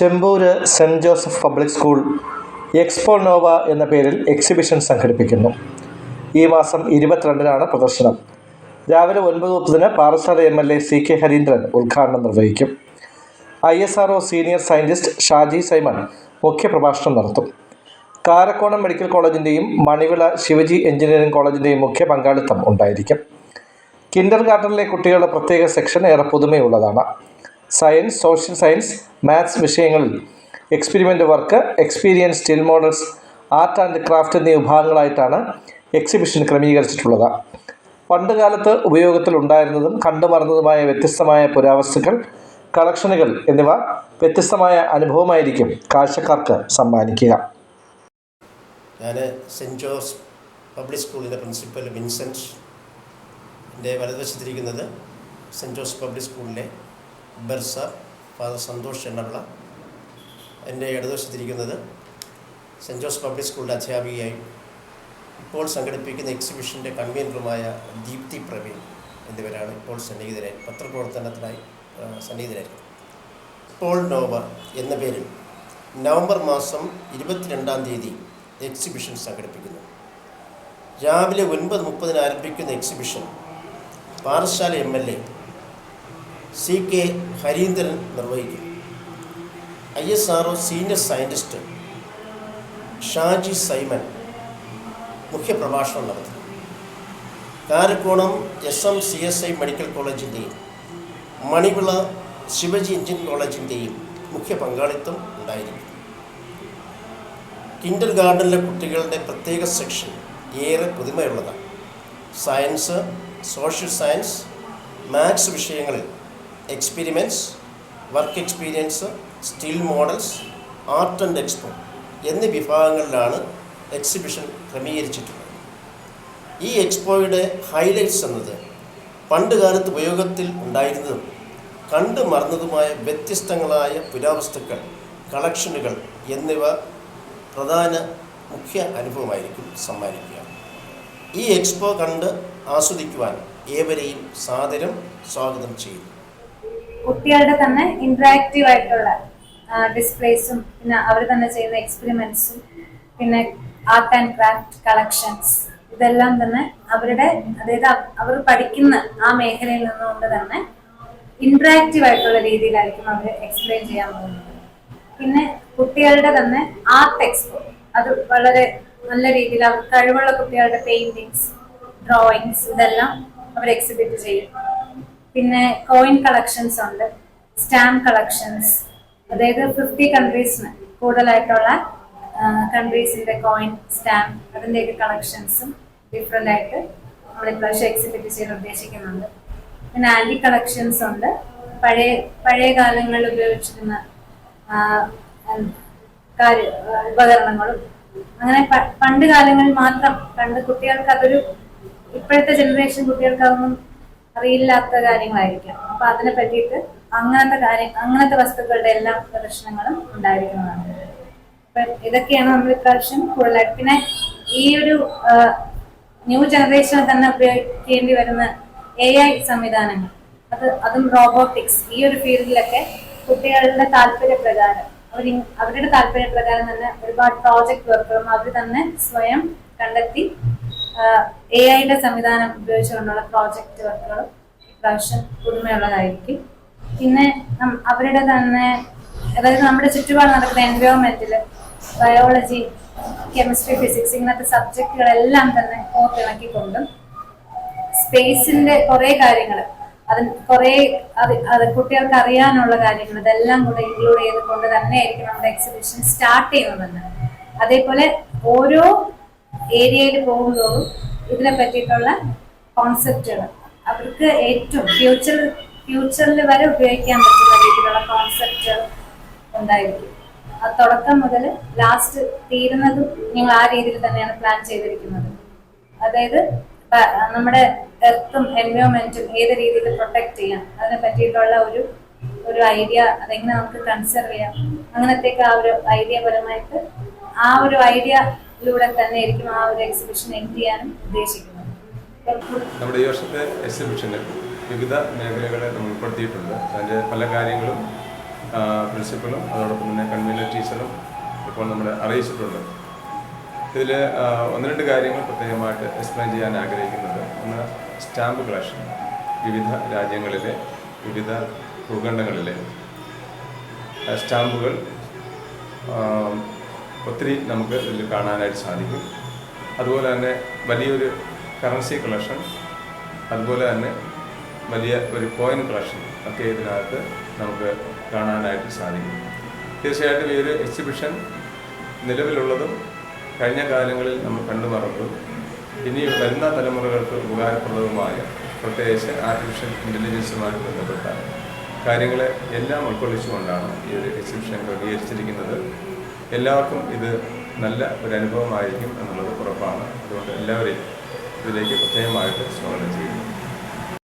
Chempur Saint Joseph public school expo nova എന്ന പേരിൽ exhibition സംഘടിപ്പിക്കുന്നു. ഈ മാസം ഇരുപത്തിരണ്ടിനാണ് പ്രദർശനം. രാവിലെ ഒൻപത് മുപ്പതിന് Parassala M L A C K Hareendran ഉദ്ഘാടനം നിർവഹിക്കും. I S R senior scientist Shaji Simon മുഖ്യപ്രഭാഷണം നടത്തും. കാരക്കോണം മെഡിക്കൽ കോളേജിന്റെയും മണിവിള ശിവജി എഞ്ചിനീയറിംഗ് കോളേജിന്റെയും മുഖ്യ പങ്കാളിത്തം ഉണ്ടായിരിക്കും. കിൻഡർ ഗാർഡനിലെ കുട്ടികളുടെ പ്രത്യേക സെക്ഷൻ ഏറെ പുതുമയുള്ളതാണ്. സയൻസ് സോഷ്യൽ സയൻസ് മാത്സ് വിഷയങ്ങളിൽ experiment work experience still models art and craft എന്നീ വിഭാഗങ്ങളായിട്ടാണ് എക്സിബിഷൻ ക്രമീകരിച്ചിട്ടുള്ളത്. പണ്ടുകാലത്ത് ഉപയോഗത്തിലുണ്ടായിരുന്നതും കണ്ടുമറന്നതുമായ വ്യത്യസ്തമായ പുരാവസ്തുക്കൾ കളക്ഷനുകൾ എന്നിവ വ്യത്യസ്തമായ അനുഭവമായിരിക്കും കാഴ്ചക്കാർക്ക് സമ്മാനിക്കുക. ഞാൻ സെന്റ് ജോസ് പബ്ലിക് സ്കൂളിന്റെ പ്രിൻസിപ്പൽ വിൻസെന്റ് എന്റെ വലതുവശത്തിരിക്കുന്നത് സെന്റ് ജോസ് പബ്ലിക് സ്കൂളിലെ ബർസ ഫാദർ സന്തോഷ് ചെണ്ണപിള എന്റെ ഇടതുവശത്തിരിക്കുന്നത് സെന്റ് ജോസ് പബ്ലിക് സ്കൂളിലെ അധ്യാപികയായും ഇപ്പോൾ സംഘടിപ്പിക്കുന്ന എക്സിബിഷന്റെ കൺവീനറുമായ ദീപ്തി പ്രവീൺ എന്നിവരാണ് ഇപ്പോൾ സന്നിഹിതരായി പത്രപ്രവർത്തനത്തിനായി സന്നിഹിതരായി പോൾ നോവ എന്ന പേരിൽ നവംബർ മാസം ഇരുപത്തിരണ്ടാം തീയതി എക്സിബിഷൻ സംഘടിപ്പിക്കുന്നു. രാവിലെ ഒൻപത് മുപ്പതിന് ആരംഭിക്കുന്ന exhibition Parassala M L A C K Hareendran നിർവഹിക്കും. I S R senior scientist Shaji Simon മുഖ്യപ്രഭാഷണം നടത്തും. Karakonam S M C S I medical കോളേജിന്റെയും Manivila Shivaji engine കോളേജിന്റെയും മുഖ്യ പങ്കാളിത്തം ഉണ്ടായിരിക്കും. കിൻഡർ ഗാർഡനിലെ കുട്ടികളുടെ പ്രത്യേക സെക്ഷൻ ഏറെ പുതുമയുള്ളതാണ്. സയൻസ് സോഷ്യൽ സയൻസ് മാത്സ് വിഷയങ്ങളിൽ experiments work experience still models art and expo എന്നീ വിഭാഗങ്ങളിലാണ് എക്സിബിഷൻ ക്രമീകരിച്ചിട്ടുള്ളത്. ഈ എക്സ്പോയുടെ ഹൈലൈറ്റ്സ് എന്നത് പണ്ട് കാലത്ത് ഉപയോഗത്തിൽ ഉണ്ടായിരുന്നതും കണ്ടു മറന്നതുമായ വ്യത്യസ്തങ്ങളായ പുരാവസ്തുക്കൾ കളക്ഷനുകൾ എന്നിവ പ്രധാന മുഖ്യ അനുഭവമായിരിക്കും സമ്മാനിക്കുക. ഈ എക്സ്പോ കണ്ട് ആസ്വദിക്കുവാൻ ഏവരെയും സാദരം സ്വാഗതം ചെയ്യുന്നു. കുട്ടികളുടെ തന്നെ ഇന്ററാക്റ്റീവ് ആയിട്ടുള്ള ഡിസ്പ്ലേസും പിന്നെ അവർ തന്നെ ചെയ്യുന്ന എക്സ്പെരിമെന്റ്സും പിന്നെ ആർട്ട് ആൻഡ് ക്രാഫ്റ്റ് കളക്ഷൻസ് ഇതെല്ലാം തന്നെ അവരുടെ അതായത് അവ- അവർ പഠിക്കുന്ന ആ മേഖലയിൽ നിന്നുകൊണ്ട് തന്നെ ഇന്ററാക്റ്റീവ് ആയിട്ടുള്ള രീതിയിലായിരിക്കും അവർ എക്സ്പ്ലെയിൻ ചെയ്യാൻ പോകുന്നത്. പിന്നെ കുട്ടികളുടെ തന്നെ ആർട്ട് എക്സ്പോ അത് വളരെ നല്ല രീതിയിൽ അവർ കഴിവുള്ള കുട്ടികളുടെ പെയിന്റിങ്സ് ഡ്രോയിങ്സ് ഇതെല്ലാം അവർ എക്സിബിറ്റ് ചെയ്യും. പിന്നെ കോയിൻ കളക്ഷൻസ് ഉണ്ട്. സ്റ്റാമ്പ് കളക്ഷൻസ് അതായത് ഫിഫ്റ്റി കൺട്രീസിന് കൂടുതലായിട്ടുള്ള കൺട്രീസിന്റെ കോയിൻ സ്റ്റാമ്പ് അതിന്റെയൊക്കെ കളക്ഷൻസും ഡിഫറെന്റ് ആയിട്ട് നമ്മൾ ഇപ്രാവശ്യം എക്സിബിറ്റ് ചെയ്യാൻ ഉദ്ദേശിക്കുന്നുണ്ട്. പിന്നെ ആന്റി കളക്ഷൻസ് ഉണ്ട്. പഴയ പഴയ കാലങ്ങളിൽ ഉപയോഗിച്ചിരുന്ന കാര്യ ഉപകരണങ്ങളും. അങ്ങനെ പണ്ട് കാലങ്ങളിൽ മാത്രം പണ്ട് കുട്ടികൾക്ക് അതൊരു ഇപ്പോഴത്തെ ജനറേഷൻ കുട്ടികൾക്ക് അതൊന്നും അറിയില്ലാത്ത കാര്യങ്ങളായിരിക്കാം. അപ്പൊ അതിനെ പറ്റിയിട്ട് അങ്ങനത്തെ കാര്യം അങ്ങനത്തെ വസ്തുക്കളുടെ എല്ലാ പ്രദർശനങ്ങളും ഉണ്ടായിരിക്കുന്നതാണ്. അപ്പൊ ഇതൊക്കെയാണ് നമ്മൾ ഇപ്രാവശ്യം കൂടുതലായിട്ട്. പിന്നെ ഈ ഒരു ന്യൂ ജനറേഷനെ തന്നെ ഉപയോഗിക്കേണ്ടി വരുന്ന എ ഐ സംവിധാനങ്ങൾ. അത് അതും റോബോട്ടിക്സ്. ഈ ഒരു ഫീൽഡിലൊക്കെ കുട്ടികളുടെ താല്പര്യപ്രകാരം അവർ അവരുടെ താല്പര്യപ്രകാരം തന്നെ ഒരുപാട് പ്രോജക്ട് വർക്കുകളും അവർ തന്നെ സ്വയം കണ്ടെത്തി എ ഐയുടെ സംവിധാനം ഉപയോഗിച്ചുകൊണ്ടുള്ള പ്രോജക്റ്റ് വർക്കുകളും ഇപ്രാവശ്യം പുതുമയുള്ളതായിരിക്കും. പിന്നെ അവരുടെ തന്നെ അതായത് നമ്മുടെ ചുറ്റുപാട് നടക്കുന്ന എൻവയോൺമെന്റിൽ ബയോളജി കെമിസ്ട്രി ഫിസിക്സ് ഇങ്ങനത്തെ സബ്ജക്റ്റുകളെല്ലാം തന്നെ കോർത്തിണക്കിക്കൊണ്ടും സ്പേസിന്റെ കുറെ കാര്യങ്ങൾ അത് കുറെ അത് അത് കുട്ടികൾക്ക് അറിയാനുള്ള കാര്യങ്ങൾ ഇതെല്ലാം കൂടെ ഇൻക്ലൂഡ് ചെയ്തുകൊണ്ട് തന്നെയായിരിക്കും നമ്മുടെ എക്സിബിഷൻ സ്റ്റാർട്ട് ചെയ്യുന്നത് അതേപോലെ ഓരോ ഏരിയയിൽ പോകുമ്പോഴും ഇതിനെ പറ്റിയിട്ടുള്ള കോൺസെപ്റ്റുകൾ അവർക്ക് ഏറ്റവും ഫ്യൂച്ചർ ഫ്യൂച്ചറിൽ വരെ ഉപയോഗിക്കാൻ പറ്റുന്ന രീതിയിലുള്ള കോൺസെപ്റ്റുകൾ ഉണ്ടായിരിക്കും. ആ തുടക്കം മുതൽ ലാസ്റ്റ് തീരുന്നതും ഞങ്ങൾ ആ രീതിയിൽ തന്നെയാണ് പ്ലാൻ ചെയ്തിരിക്കുന്നത്. അതായത് നമ്മുടെ എർത്തും എൻവയോൺമെന്റും ഏത് രീതിയിൽ പ്രൊട്ടക്ട് ചെയ്യാം അതിനെ പറ്റിയിട്ടുള്ള ഒരു ഒരു ഐഡിയ അതെങ്ങനെ നമുക്ക് കൺസർവ് ചെയ്യാം അങ്ങനത്തെയൊക്കെ ആ ഒരു ഐഡിയ പരമായിട്ട് ആ ഒരു ഐഡിയയിലൂടെ തന്നെ ആയിരിക്കും ആ ഒരു എക്സിബിഷൻ എൻഡ് ചെയ്യാനും ഉദ്ദേശിക്കുന്നത്. നമ്മുടെ ഈ വർഷത്തെ എക്സിബിഷന് വിവിധ മേഖലകളെ നമ്മൾ ഉൾപ്പെടുത്തിയിട്ടുണ്ട്. അതിന്റെ പല കാര്യങ്ങളും പ്രിൻസിപ്പളും അതോടൊപ്പം തന്നെ കൺവീനർ ടീച്ചറും ഇപ്പോൾ നമ്മൾ അറിയിച്ചിട്ടുണ്ട്. ഇതിൽ ഒന്ന് രണ്ട് കാര്യങ്ങൾ പ്രത്യേകമായിട്ട് എക്സ്പ്ലെയിൻ ചെയ്യാൻ ആഗ്രഹിക്കുന്നത്. ഒന്ന് സ്റ്റാമ്പ് കളക്ഷൻ വിവിധ രാജ്യങ്ങളിലെ വിവിധ ഭൂഖണ്ഡങ്ങളിലെ സ്റ്റാമ്പുകൾ ഒത്തിരി നമുക്ക് ഇതിൽ കാണാനായിട്ട് സാധിക്കും. അതുപോലെ തന്നെ വലിയൊരു കറൻസി കളക്ഷൻ അതുപോലെ തന്നെ വലിയ ഒരു കോയിൻ കളക്ഷൻ ഒക്കെ ഇതിനകത്ത് നമുക്ക് കാണാനായിട്ട് സാധിക്കും. തീർച്ചയായിട്ടും ഈ ഒരു എക്സിബിഷൻ നിലവിലുള്ളതും കഴിഞ്ഞ കാലങ്ങളിൽ നമ്മൾ കണ്ടുമറന്നതും ഇനി വരുന്ന തലമുറകൾക്ക് ഉപകാരപ്രദവുമായ പ്രത്യേകിച്ച് ആർട്ടിഫിഷ്യൽ ഇന്റലിജൻസുമായിട്ട് ബന്ധപ്പെട്ട കാര്യങ്ങളെ എല്ലാം ഉൾക്കൊള്ളിച്ചുകൊണ്ടാണ് ഈ ഒരു എക്സിബിഷൻ ക്രമീകരിച്ചിരിക്കുന്നത്. എല്ലാവർക്കും ഇത് നല്ല ഒരു അനുഭവമായിരിക്കും എന്നുള്ളത് ഉറപ്പാണ്. അതുകൊണ്ട് എല്ലാവരെയും ഇതിലേക്ക് പ്രത്യേകമായിട്ട് സ്വാഗതം ചെയ്യുന്നു.